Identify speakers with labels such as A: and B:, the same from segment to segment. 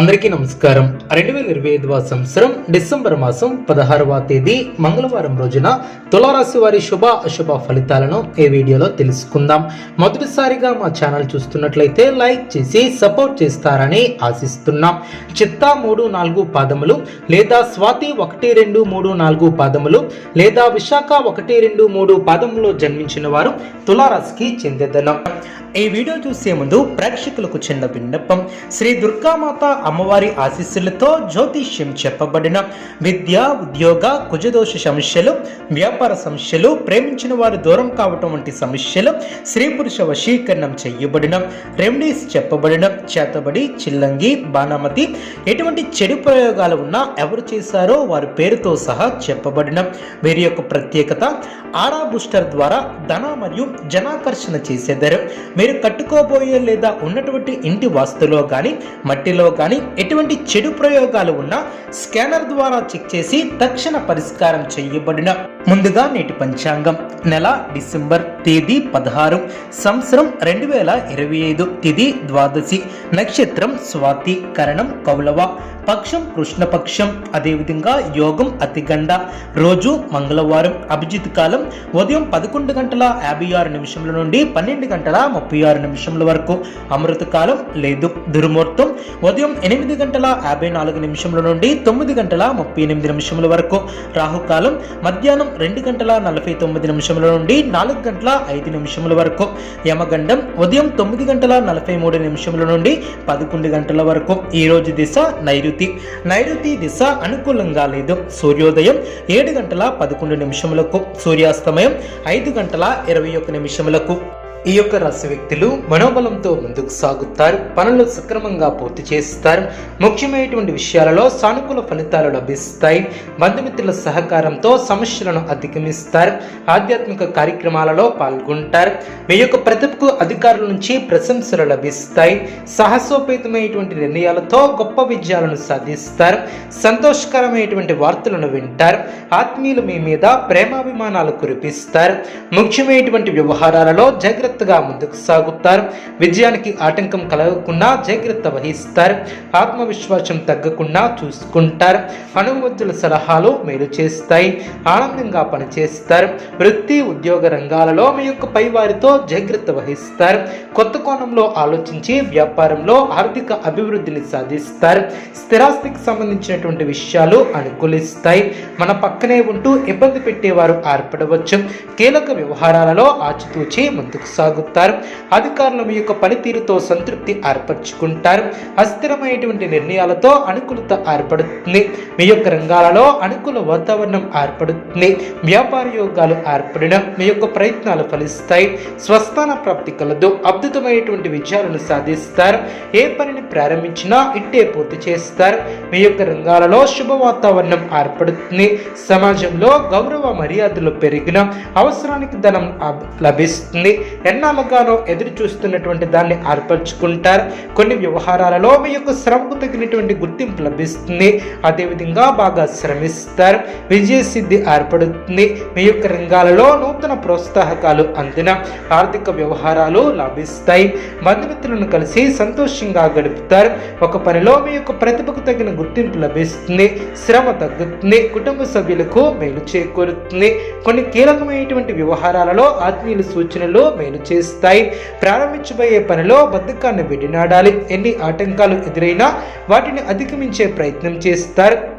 A: అందరికీ నమస్కారం. రెండు వేల ఇరవై ఐదవ సంవత్సరం డిసెంబర్ మాసం పదహారవ తేదీ మంగళవారం రోజున తులారాశి వారి శుభ అశుభ ఫలితాలను ఈ వీడియోలో తెలుసుకుందాం. మొదటిసారిగా మా ఛానల్ చూస్తున్నట్లయితే లైక్ చేసి సపోర్ట్ చేస్తారని ఆశిస్తున్నాం. చిత్తా మూడు నాలుగు పాదములు లేదా స్వాతి ఒకటి రెండు మూడు నాలుగు పాదములు లేదా విశాఖ ఒకటి రెండు మూడు పాదములో జన్మించిన వారు తులారాశికి చెందిదనం. ఈ వీడియో చూసే ముందు ప్రేక్షకులకు చిన్న విన్నపం. శ్రీ దుర్గామాత అమ్మవారి ఆశీస్సులతో జ్యోతిష్యం చెప్పబడిన విద్య ఉద్యోగ కుజదోష సమస్యలు వ్యాపార సమస్యలు ప్రేమించిన వారు దూరం కావటం వంటి సమస్యలు స్త్రీ పురుష వశీకరణం చేయబడిన రెమెడీస్ చెప్పబడిన చేతబడి చిల్లంగి బాణామతి ఎటువంటి చెడు ప్రయోగాలు ఉన్నా ఎవరు చేశారో వారి పేరుతో సహా చెప్పబడిన. వీరి యొక్క ప్రత్యేకత ఆరా బూస్టర్ ద్వారా ధన మరియు జనాకర్షణ చేసేదారు. మీరు కట్టుకోబోయే లేదా ఉన్నటువంటి ఇంటి వాస్తులో కానీ మట్టిలో కానీ ఎటువంటి చెడు ప్రయోగాలు ఉన్నా స్కానర్ ద్వారా చెక్ చేసి తక్షణ పరిష్కారం చేయబడిన. ముందుగా నేటి పంచాంగం. నెల డిసెంబర్. తేదీ పదహారు సంవత్సరం రెండు వేల ఇరవై ఐదు తిది ద్వాదశి నక్షత్రం స్వాతి కరణం కౌలవ పక్షం కృష్ణపక్షం అదేవిధంగా యోగం అతిగండ రోజు మంగళవారం అభిజిత్ కాలం ఉదయం పదకొండు గంటల యాభై ఆరు నిమిషముల నుండి పన్నెండు గంటల ముప్పై ఆరు నిమిషముల వరకు అమృత కాలం లేదు దుర్ముహూర్తం ఉదయం ఎనిమిది గంటల యాభై నాలుగు నిమిషముల నుండి తొమ్మిది గంటల ముప్పై ఎనిమిది నిమిషముల వరకు రాహుకాలం మధ్యాహ్నం రెండు గంటల నలభై తొమ్మిది నిమిషముల నుండి నాలుగు గంటల ఐదు నిమిషముల వరకు. యమగండం ఉదయం తొమ్మిది గంటల నలభై మూడు నిమిషముల నుండి పదకొండు గంటల వరకు. ఈ రోజు దిశ నైరుతి. నైరుతి దిశ అనుకూలంగా లేదు. సూర్యోదయం ఏడు గంటల పదకొండు నిమిషములకు. సూర్యాస్తమయం ఐదు గంటల ఇరవై ఒక్క నిమిషములకు. ఈ యొక్క రాశి వ్యక్తులు మనోబలంతో ముందుకు సాగుతారు పనులు సక్రమంగా పూర్తి చేస్తారు ముఖ్యమైనటువంటి విషయాలలో సానుకూల ఫలితాలు లభిస్తాయి బంధుమిత్రుల సహకారంతో సమస్యలను అధిగమిస్తారు ఆధ్యాత్మిక కార్యక్రమాలలో పాల్గొంటారు. మీ యొక్క ప్రతిభకు అధికారుల నుంచి ప్రశంసలు లభిస్తాయి సాహసోపేతమైనటువంటి నిర్ణయాలతో గొప్ప విజయాలను సాధిస్తారు సంతోషకరమైనటువంటి వార్తలను వింటారు ఆత్మీయులు మీ మీద ప్రేమాభిమానాలు కురిపిస్తారు ముఖ్యమైనటువంటి వ్యవహారాలలో జాగ్రత్త జాగ్రత్తగా ముందుకు సాగుతారు. విజయానికి ఆటంకం కలగకుండా జాగ్రత్త వహిస్తారు. ఆత్మవిశ్వాసం తగ్గకుండా చూసుకుంటారు. అనుభవజ్ఞుల సలహాలు మేలు చేస్తాయి. ఆనందంగా పనిచేస్తారు. వృత్తి ఉద్యోగ రంగాలలో మీ యొక్క పై వారితో జాగ్రత్త వహిస్తారు. కొత్త కోణంలో ఆలోచించి వ్యాపారంలో ఆర్థిక అభివృద్ధిని సాధిస్తారు. స్థిరాస్తికి సంబంధించినటువంటి విషయాలు అనుకూలిస్తాయి. మన పక్కనే ఉంటూ ఇబ్బంది పెట్టేవారు ఏర్పడవచ్చు. కీలక వ్యవహారాలలో ఆచితూచి ముందుకు కొనసాగుతారు. అధికారులు మీ యొక్క పనితీరుతో సంతృప్తి ఏర్పరచుకుంటారు. అస్థిరమైనటువంటి నిర్ణయాలతో అనుకూలత ఏర్పడుతుంది. మీ యొక్క రంగాలలో అనుకూల వాతావరణం ఏర్పడుతుంది. వ్యాపార యోగాలు ఏర్పడిన మీ యొక్క ప్రయత్నాలు ఫలిస్తాయి. స్వస్థాన ప్రాప్తి కలదు. అద్భుతమైనటువంటి విజయాలను సాధిస్తారు. ఏ పనిని ప్రారంభించినా ఇట్టే పూర్తి చేస్తారు. మీ యొక్క రంగాలలో శుభ వాతావరణం ఏర్పడుతుంది. సమాజంలో గౌరవ మర్యాదలు పెరిగిన అవసరానికి ధనం లభిస్తుంది. ఎన్నాళ్ళుగానో ఎదురు చూస్తున్నటువంటి దాన్ని ఏర్పరచుకుంటారు. కొన్ని వ్యవహారాలలో మీ యొక్క శ్రమకు తగినటువంటి గుర్తింపు లభిస్తుంది. అదేవిధంగా బాగా శ్రమిస్తారు. విజయ సిద్ధి ఏర్పడుతుంది. మీ యొక్క రంగాలలో నూతన ప్రోత్సాహకాలు అందిన ఆర్థిక వ్యవహారాలు లభిస్తాయి. బంధుమిత్రులను కలిసి సంతోషంగా గడుపుతారు. ఒక పనిలో మీ యొక్క ప్రతిభకు తగిన గుర్తింపు లభిస్తుంది. శ్రమ తగ్గుతుంది. కుటుంబ సభ్యులకు మేలు చేకూరుతుంది. కొన్ని కీలకమైనటువంటి వ్యవహారాలలో ఆత్మీయుల సూచనలు మేలు చేస్తాయి. ప్రారంభించబోయే పనిలో బద్ధకాన్ని విడినాడాలి ఎన్ని ఆటంకాలు ఎదురైనా వాటిని అధిగమించే ప్రయత్నం చేస్తారు.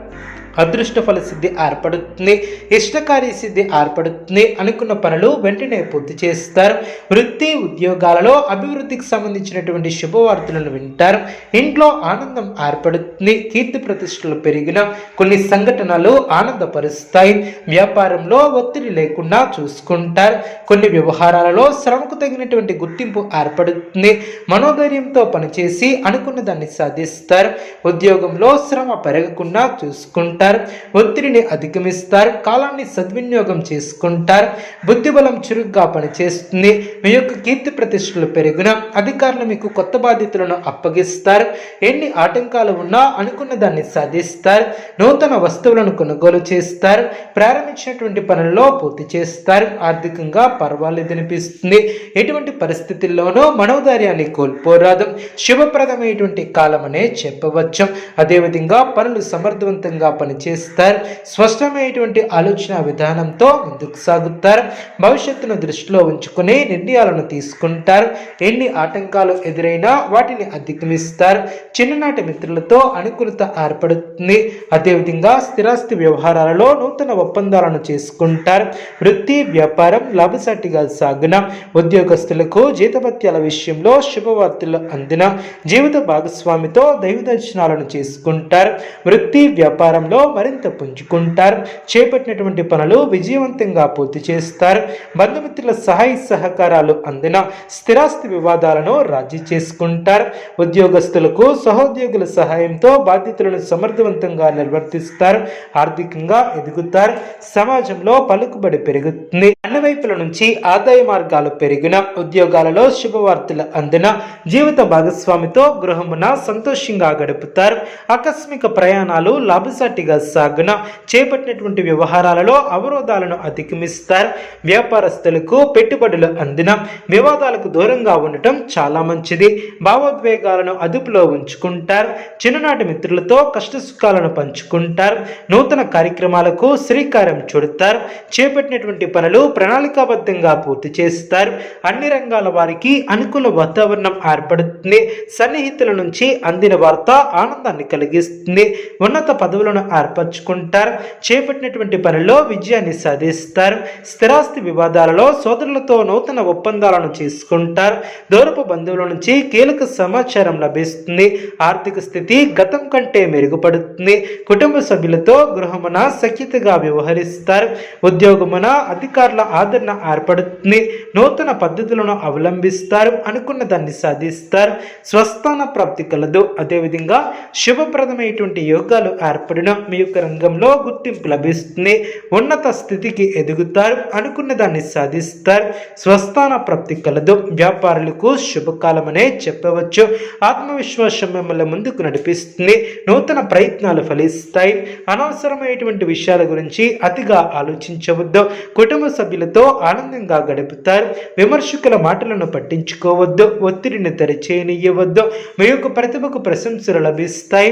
A: అదృష్ట ఫల సిద్ధి ఏర్పడుతుంది ఇష్టకార్య సిద్ధి ఏర్పడుతుంది అనుకున్న పనులు వెంటనే పూర్తి చేస్తారు. వృత్తి ఉద్యోగాలలో అభివృద్ధికి సంబంధించినటువంటి శుభవార్తలను వింటారు. ఇంట్లో ఆనందం ఏర్పడుతుంది కీర్తి ప్రతిష్టలు పెరిగిన కొన్ని సంఘటనలు ఆనందపరుస్తాయి. వ్యాపారంలో ఒత్తిడి లేకుండా చూసుకుంటారు. కొన్ని వ్యవహారాలలో శ్రమకు తగినటువంటి గుర్తింపు ఏర్పడుతుంది. మనోధైర్యంతో పనిచేసి అనుకున్న దాన్ని సాధిస్తారు. ఉద్యోగంలో శ్రమ పెరగకుండా చూసుకుంటారు. ఉంటారు ఒత్తిడిని అధిగమిస్తారు కాలాన్ని సద్వినియోగం చేసుకుంటారు బుద్ధిబలం చురుగ్గా పనిచేస్తుంది మీ యొక్క కీర్తి ప్రతిష్టలు పెరిగిన అధికారులు మీకు కొత్త బాధ్యతలను అప్పగిస్తారు ఎన్ని ఆటంకాలు ఉన్నా అనుకున్న దాన్ని సాధిస్తారు నూతన వస్తువులను కొనుగోలు చేస్తారు ప్రారంభించినటువంటి పనుల్లో పూర్తి చేస్తారు ఆర్థికంగా పర్వాలేదనిపిస్తుంది ఎటువంటి పరిస్థితుల్లోనూ మనోధైర్యాన్ని కోల్పోరాదు. శుభప్రదమైనటువంటి కాలమనే చెప్పవచ్చు. అదేవిధంగా పనులు సమర్థవంతంగా పని పనిచేస్తారు స్పష్టమైనటువంటి ఆలోచన విధానంతో ముందుకు సాగుతారు. భవిష్యత్తును దృష్టిలో ఉంచుకుని నిర్ణయాలను తీసుకుంటారు. ఎన్ని ఆటంకాలు ఎదురైనా వాటిని అధిగమిస్తారు. చిన్ననాటి మిత్రులతో అనుకూలత ఏర్పడుతుంది. అదేవిధంగా స్థిరాస్తి వ్యవహారాలలో నూతన ఒప్పందాలను చేసుకుంటారు. వృత్తి వ్యాపారం లాభసాటిగా సాగున ఉద్యోగస్తులకు జీతభత్యాల విషయంలో శుభవార్తలు అందిన జీవిత భాగస్వామితో దైవ దర్శనాలను చేసుకుంటారు. వృత్తి వ్యాపారంలో మరింత పుంజుకుంటారు. చేపట్టినటువంటి పనులు విజయవంతంగా పూర్తి చేస్తారు. బంధుమిత్రుల సహాయ సహకారాలు అందిన స్థిరాస్తి వివాదాలను రాజీ చేసుకుంటారు. ఉద్యోగస్తులకు సహోద్యోగుల సహాయంతో బాధ్యతలను సమర్థవంతంగా నిర్వర్తిస్తారు. ఆర్థికంగా ఎదుగుతారు. సమాజంలో పలుకుబడి పెరుగుతుంది. అన్ని వైపుల నుంచి ఆదాయ మార్గాలు పెరిగిన ఉద్యోగాలలో శుభవార్తలు అందిన జీవిత భాగస్వామితో గృహమున సంతోషంగా గడుపుతారు. ఆకస్మిక ప్రయాణాలు లాభసాటిగా సాగున చేపట్టినటువంటి వ్యవహారాలలో అవరోధాలను అధిగమిస్తారు. వ్యాపారస్తులకు పెట్టుబడులు అందిన వివాదాలకు దూరంగా ఉండటం చాలా మంచిది. భావోద్వేగాలను అదుపులో ఉంచుకుంటారు. చిన్ననాటి మిత్రులతో కష్ట సుఖాలను పంచుకుంటారు. నూతన కార్యక్రమాలకు శ్రీకారం చుడతారు. చేపట్టినటువంటి పనులు ప్రణాళికాబద్ధంగా పూర్తి చేస్తారు. అన్ని రంగాల వారికి అనుకూల వాతావరణం ఏర్పడుతుంది. సన్నిహితుల నుంచి అందిన వార్త ఆనందాన్ని కలిగిస్తుంది. ఉన్నత పదవులను ఏర్పరచుకుంటారు. చేపట్టినటువంటి పనిలో విజయాన్ని సాధిస్తారు. స్థిరాస్తి వివాదాలలో సోదరులతో నూతన ఒప్పందాలను చేసుకుంటారు. దూరపు బంధువుల నుంచి కీలక సమాచారం లభిస్తుంది. ఆర్థిక స్థితి గతం కంటే మెరుగుపడుతుంది. కుటుంబ సభ్యులతో గృహమున సఖ్యతగా వ్యవహరిస్తారు. ఉద్యోగమున అధికారుల ఆదరణ ఏర్పడుతుంది. నూతన పద్ధతులను అవలంబిస్తారు. అనుకున్న దాన్ని సాధిస్తారు. స్వస్థాన ప్రాప్తి కలదు. అదేవిధంగా శుభప్రదమైనటువంటి యోగాలు ఏర్పడిన. మీ యొక్క రంగంలో గుర్తింపు లభిస్తుంది. ఉన్నత స్థితికి ఎదుగుతారు. అనుకున్న దాన్ని సాధిస్తారు. స్వస్థాన ప్రాప్తి కలదు. వ్యాపారులకు శుభకాలమనే చెప్పవచ్చు. ఆత్మవిశ్వాసం మిమ్మల్ని ముందుకు నడిపిస్తుంది. నూతన ప్రయత్నాలు ఫలిస్తాయి. అనవసరమైనటువంటి విషయాల గురించి అతిగా ఆలోచించవద్దు. కుటుంబ సభ్యులతో ఆనందంగా గడుపుతారు. విమర్శకుల మాటలను పట్టించుకోవద్దు. ఒత్తిడిని తెరచేయనియవద్దు మీ యొక్క ప్రతిభకు ప్రశంసలు లభిస్తాయి.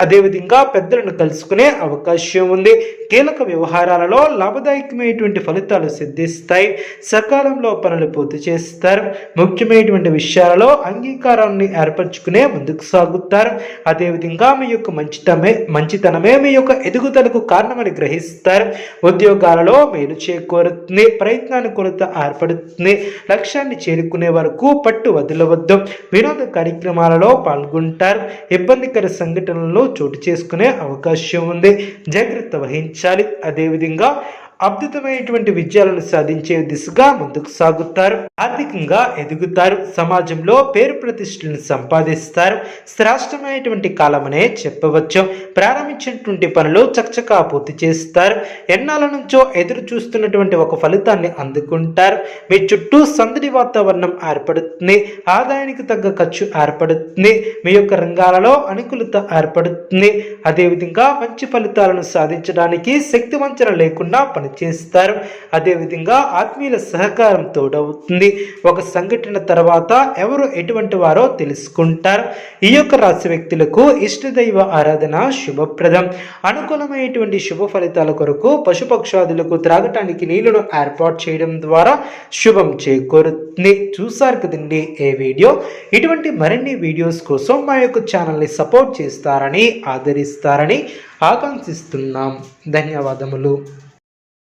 A: అదేవిధంగా పెద్దలను కలుసుకుని అవకాశం ఉంది. కీలక వ్యవహారాలలో లాభదాయకమైనటువంటి ఫలితాలు సిద్ధిస్తాయి. సకాలంలో పనులు పూర్తి చేస్తారు. ముఖ్యమైనటువంటి విషయాలలో అంగీకారాన్ని ఏర్పరచుకునే ముందుకు సాగుతారు. అదేవిధంగా మీ యొక్క మంచితమే మంచితనమే మీ యొక్క ఎదుగుదలకు కారణమని గ్రహిస్తారు. ఉద్యోగాలలో మేలు చేకూరుతుంది. ప్రయత్నాన్ని కొరత ఏర్పడుతుంది. లక్ష్యాన్ని చేరుకునే వరకు పట్టు వదలవద్దు. వినోద కార్యక్రమాలలో పాల్గొంటారు. ఇబ్బందికర సంఘటనలు చోటు చేసుకునే అవకాశం ఉంది. జాగ్రత్త వహించాలి. అదేవిధంగా అద్భుతమైనటువంటి విజయాలను సాధించే దిశగా ముందుకు సాగుతారు. ఆర్థికంగా ఎదుగుతారు. సమాజంలో పేరు ప్రతిష్టలను సంపాదిస్తారు. శ్రేష్టమైనటువంటి కాలమనే చెప్పవచ్చు. ప్రారంభించినటువంటి పనులు చకచకా పూర్తి చేస్తారు. ఎన్నాల నుంచో ఎదురు చూస్తున్నటువంటి ఒక ఫలితాన్ని అందుకుంటారు. మీ చుట్టూ సందడి వాతావరణం ఏర్పడుతుంది. ఆదాయానికి తగ్గ ఖర్చు ఏర్పడుతుంది. మీ యొక్క రంగాలలో అనుకూలత ఏర్పడుతుంది. అదేవిధంగా మంచి ఫలితాలను సాధించడానికి శక్తి లేకుండా లేకుండా పనిచేస్తారు. అదేవిధంగా ఆత్మీయుల సహకారం తోడవుతుంది. ఒక సంఘటన తర్వాత ఎవరు ఎటువంటి వారో తెలుసుకుంటారు. ఈ యొక్క రాశి వ్యక్తులకు ఇష్టదైవ ఆరాధన శుభప్రదం. అనుకూలమైనటువంటి శుభ ఫలితాల కొరకు పశుపక్షాదులకు త్రాగటానికి నీళ్ళను ఏర్పాటు చేయడం ద్వారా శుభం చేకూరుతుంది. చూసారు కదండి ఏ వీడియో? ఇటువంటి మరిన్ని వీడియోస్ కోసం మా యొక్క ఛానల్ని సపోర్ట్ చేస్తారని ఆదరిస్తారని ఆకాంక్షిస్తున్నాం. ధన్యవాదములు.